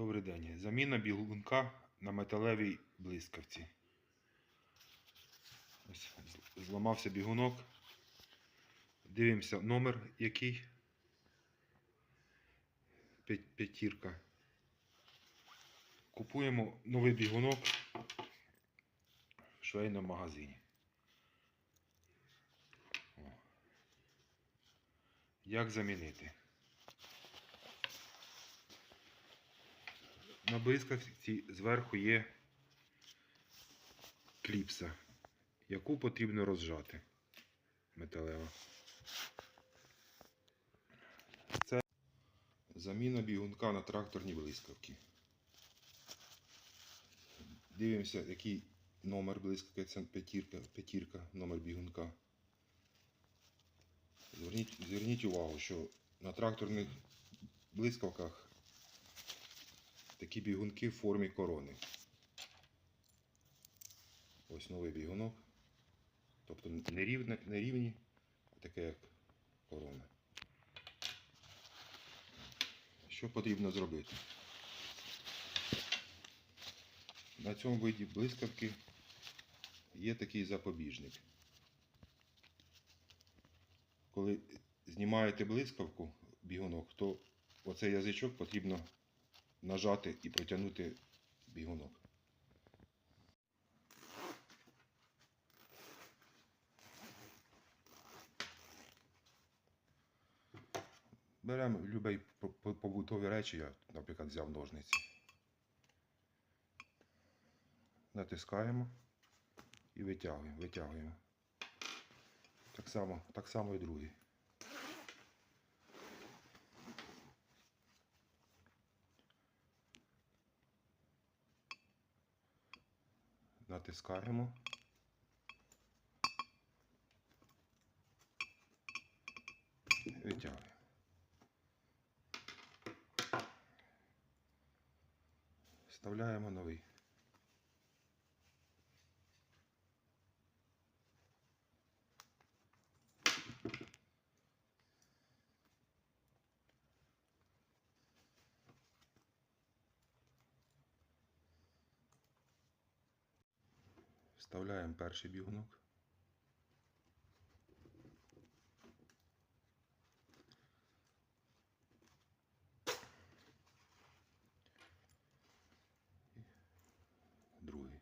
Добрий день. Заміна бігунка на металевій блискавці. Ось зламався бігунок. Дивимося номер який. П'ятірка. Купуємо новий бігунок в швейному магазині. Як замінити? На блискавці зверху є кліпса, яку потрібно розжати металева. Це заміна бігунка на тракторні блискавки. Дивимося, який номер блискавки, це п'ятірка, п'ятірка, номер бігунка. Зверніть, зверніть увагу, що на тракторних блискавках такі бігунки в формі корони. Ось новий бігунок. Тобто не рівне, не рівні, а таке як корона. Що потрібно зробити? На цьому виді блискавки є такий запобіжник. Коли знімаєте блискавку, бігунок, то оцей язичок потрібно нажати і протягнути бігунок. Беремо по- побутові речі, я, наприклад, взяв ножниці. Натискаємо і витягуємо, витягуємо. Так само, так само і другий. Натискаємо. Витягуємо. Вставляємо новий. Вставляємо перший бігунок. І Другий.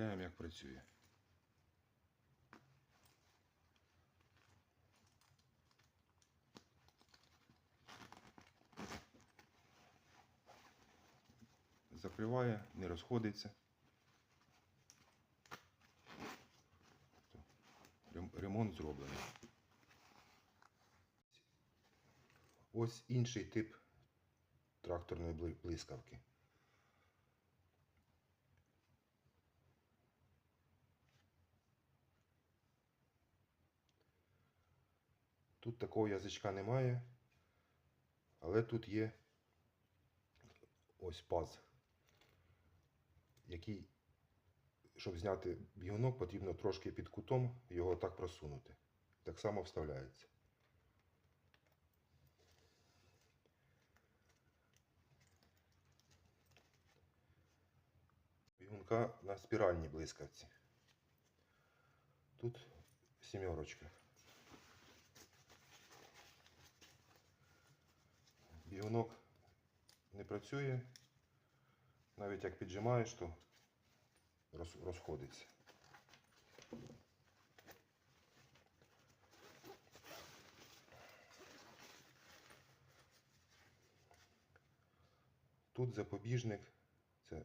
Перевіряємо, як працює. Закриває, не розходиться. Ремонт зроблений. Ось інший тип тракторної блискавки. Тут такого язичка немає, але тут є ось паз, який, щоб зняти бігунок, потрібно трошки під кутом його так просунути. Так само вставляється. Бігунка на спіральній блискавці. Тут сімерочка. Бігунок не працює. Навіть як піджимаєш, то розходиться. Тут запобіжник Це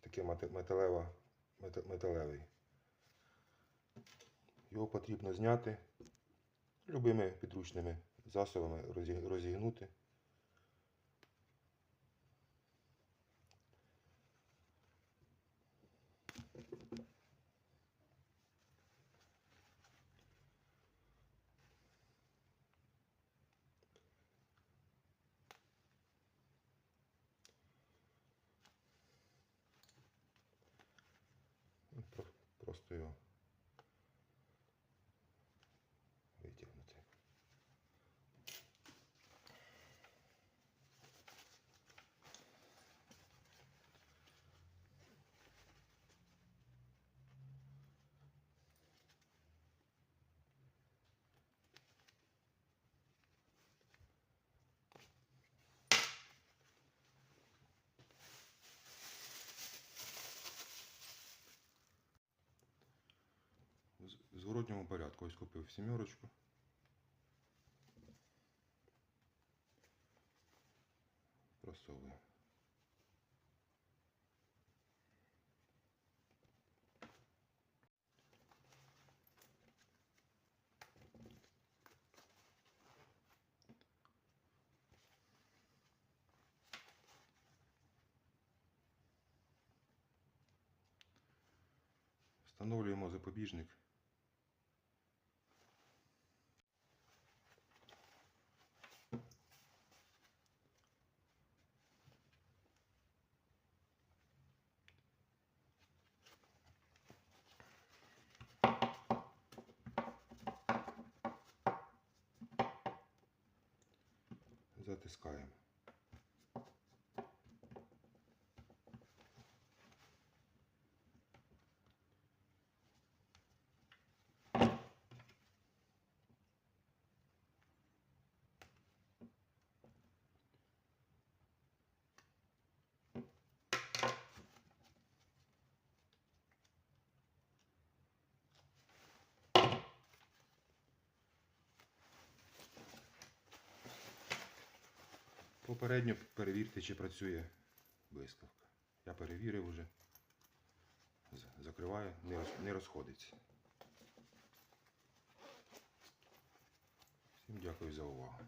такий, металева, металевий. Його потрібно зняти любими підручними засобами, розігнути. yeah зворотньому порядку. Ось купив сімерочку. Просовую. Встановлюємо запобіжник. Затискаємо. Попередньо перевірте, чи працює блискавка. Я перевірив уже. Закриваю, не розходиться. Всім дякую за увагу.